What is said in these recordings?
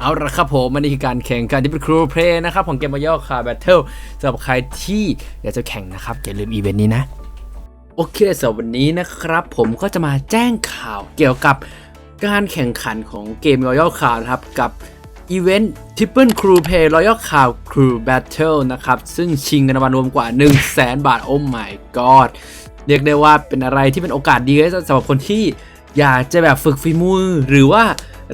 เอาละครับผมมันนี่คือการแข่งกันที่เป็นครูเพลย์นะครับ ของเกมมาย่อคาแบทเทิลสำหรับใครที่อยากจะแข่งนะครับ อย่าลืมอีเวนต์นี้นะ โอเคสำหรับวันนี้นะครับ ผมก็จะมาแจ้งข่าวเกี่ยวกับการแข่งขันของเกม Royal Cloud นะครับ กับอีเวนต์ Triple Crew Play Royal Cloud Crew Battle นะครับ ซึ่งชิงเงินรางวัลรวมกว่า 1 0 0 0 0แสนบาท โอ้ my god เรียกได้ว่าเป็นอะไรที่เป็นโอกาสดีเลยสำหรับคนที่อยากจะแบบฝึกฝีมือ หรือว่า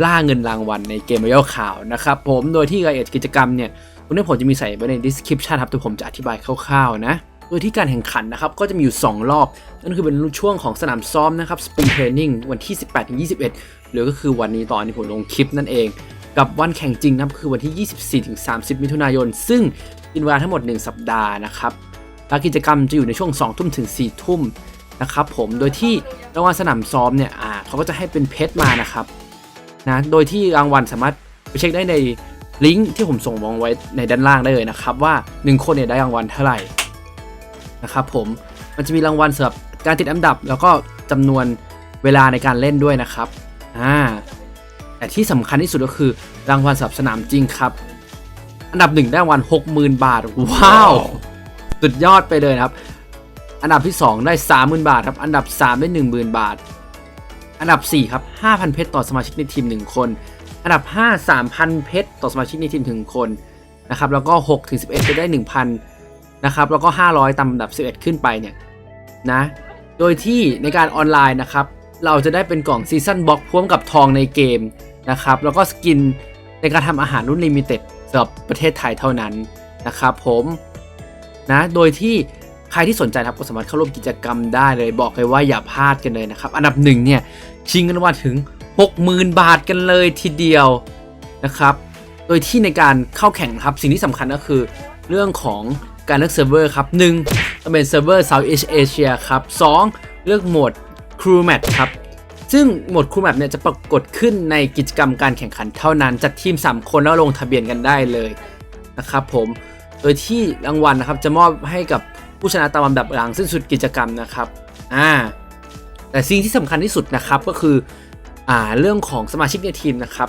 ล่าเงินรางวัลในเกม Royal Cloud นะครับผมโดยที่รายละเอียดกิจกรรมเนี่ยตรงนี้ผมจะมีใส่ไว้ใน description ครับแต่ผมจะอธิบายคร่าวๆนะโดยที่การแข่งขันนะครับก็จะมีอยู่ 2 รอบ นั่นคือเป็นช่วงของสนามซ้อมนะครับ Spring Training วันที่ 18-21 หรือก็คือวันนี้ตอนที่ผมลงคลิปนั่นเอง กับวันแข่งจริงนะครับคือวันที่ 24-30 มิถุนายน ซึ่งกินเวลาทั้งหมด 1 สัปดาห์นะครับและกิจกรรมจะอยู่ในช่วง 2 ทุ่มถึง 4 ทุ่มนะครับผมโดยที่รางวัลสนามซ้อมเนี่ยเขาก็จะให้เป็นเพชรมานะครับ นะโดยที่รางวัลสามารถไปเช็คได้ในลิงก์ที่ผมส่งมองไว้ในด้านล่างได้เลยนะครับ ว่า 1 คนเนี่ยได้รางวัลเท่าไหร่นะครับผมมันจะมีรางวัลสำหรับการติดอันดับ แล้วก็จำนวนเวลาในการเล่นด้วยนะครับอ่าแต่ที่สำคัญที่สุดก็คือรางวัลสำหรับสนามจริงครับ อันดับหนึ่งได้รางวัล60,000 บาท ว้าวสุดยอดไปเลยนะครับ อันดับที่ 2 ได้ 30,000 บาทครับ อันดับ 3 ได้ 10,000 บาท อันดับ 4 ครับ 5,000 เพชรต่อสมาชิกในทีม 1 คน อันดับ 5 3,000 เพชรต่อสมาชิกในทีม1คนนะครับแล้วก็6ถึง11 จะได้ 1,000นะครับแล้วก็ 500ตามอันดับ 11 ขึ้นไปเนี่ยนะโดยที่ในการออนไลน์นะครับเราจะได้เป็นกล่องซีซันบ็อกพร้อมกับทองในเกมนะครับแล้วก็สกินในการทำอาหารรุ่นลิมิเต็ดสำหรับประเทศไทยเท่านั้นนะครับผมนะโดยที่ ใครที่สนใจครับก็สามารถเข้าร่วมกิจกรรมได้เลย บอกเลยว่าอย่าพลาดกันเลยนะครับ อันดับหนึ่งเนี่ยชิงเงินรางวัลถึง 60,000 บาทกันเลยทีเดียวนะครับ โดยที่ในการเข้าแข่งครับสิ่งที่สำคัญก็คือเรื่องของการเลือกเซิร์ฟเวอร์ครับ1ต้องเป็นเซิร์ฟเวอร์ Southeast Asia ครับ2เลือกโหมด Crew Match ครับซึ่งโหมด Crew Match เนี่ยจะปรากฏขึ้นในกิจกรรมการแข่งขันเท่านั้น จัดทีม 3 คนแล้วลงทะเบียนกันได้เลยนะครับผม โดยที่รางวัลนะครับจะมอบให้กับ ผู้ชนะตามลำดับหลังสิ้นสุดกิจกรรมนะครับอ่าแต่สิ่งที่สำคัญที่สุดนะครับก็คืออ่าเรื่องของสมาชิกในทีมนะครับ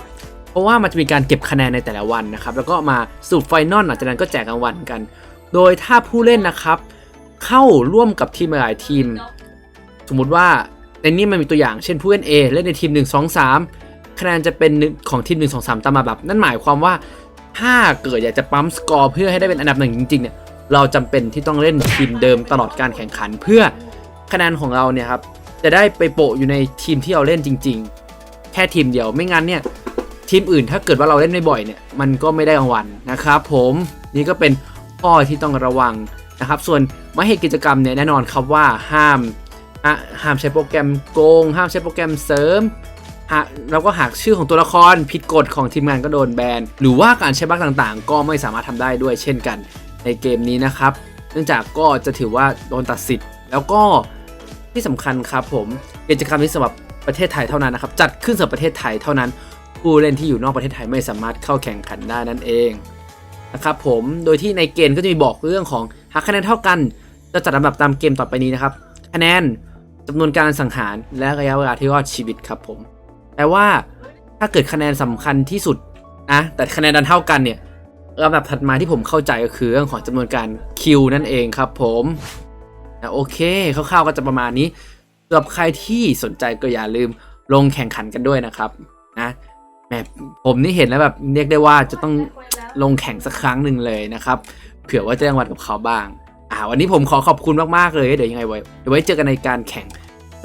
เพราะว่ามันจะมีการเก็บคะแนนในแต่ละวันนะครับ แล้วก็มาสู่ไฟนอลหลังจากนั้นก็แจกรางวัลกัน โดยถ้าผู้เล่นนะครับเข้าร่วมกับทีมหลายทีม สมมุติว่าในนี้มันมีตัวอย่างเช่นผู้เล่น A เล่นในทีม 1 2 3 คะแนนจะเป็นของทีม 1 2 3 ตามมาแบบ นั่นหมายความว่าถ้าเกิดอยากจะปั๊มสกอร์เพื่อให้ได้เป็นอันดับหนึ่งจริงๆเนี่ย เราจำเป็นที่ต้องเล่นทีมเดิมตลอดการแข่งขัน เพื่อคะแนนของเราเนี่ยครับจะได้ไปโปะอยู่ในทีมที่เราเล่นจริง ๆ แค่ทีมเดียวไม่งั้นเนี่ยทีมอื่นถ้าเกิดว่าเราเล่นไม่บ่อยเนี่ยมันก็ไม่ได้รางวัลนะครับผมนี่ก็เป็นข้อที่ต้องระวังนะครับ ส่วนมาเหตุกิจกรรมเนี่ยแน่นอนครับว่าห้ามห้ามใช้โปรแกรมโกง ห้ามใช้โปรแกรมเสริมหาก็หากชื่อของตัวละครผิดกฎของทีมงานก็โดนแบน หรือว่าการใช้บั๊กต่างๆ ก็ไม่สามารถทำได้ด้วยเช่นกัน ในเกมนี้นะครับ เนื่องจากก็จะถือว่าโดนตัดสิทธิ์ แล้วก็ที่สำคัญครับผมกิจกรรมนี้สำหรับประเทศไทยเท่านั้นนะครับ จัดขึ้นสำหรับประเทศไทยเท่านั้น ผู้เล่นที่อยู่นอกประเทศไทยไม่สามารถเข้าแข่งขันได้นั่นเองนะครับผมโดยที่ในเกณฑ์ก็จะมีบอกเรื่องของหากคะแนนเท่ากัน จะจัดลำดับตามเกมต่อไปนี้นะครับ คะแนนจำนวนการสังหารและระยะเวลาที่รอดชีวิตครับผม แต่ว่าถ้าเกิดคะแนนสำคัญที่สุดนะแต่คะแนนดันเท่ากันเนี่ย ลำดับถัดมาที่ผมเข้าใจก็คือเรื่องของจำนวนการคิวนั่นเองครับผมโอเคคร่าวๆก็จะประมาณนี้สำหรับใครที่สนใจก็อย่าลืมลงแข่งขันกันด้วยนะครับนะแหมผมนี่เห็นแล้วแบบเรียกได้ว่าจะต้องลงแข่งสักครั้งหนึ่งเลยนะครับเผื่อว่าจะรางวัลกับเขาบ้าง อ่า วันนี้ผมขอขอบคุณมากๆเลยเดี๋ยวยังไงไว้เดี๋ยวไว้เจอกันในการแข่ง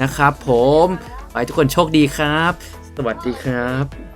นะครับ ผมขอให้ทุกคนโชคดีครับ สวัสดีครับ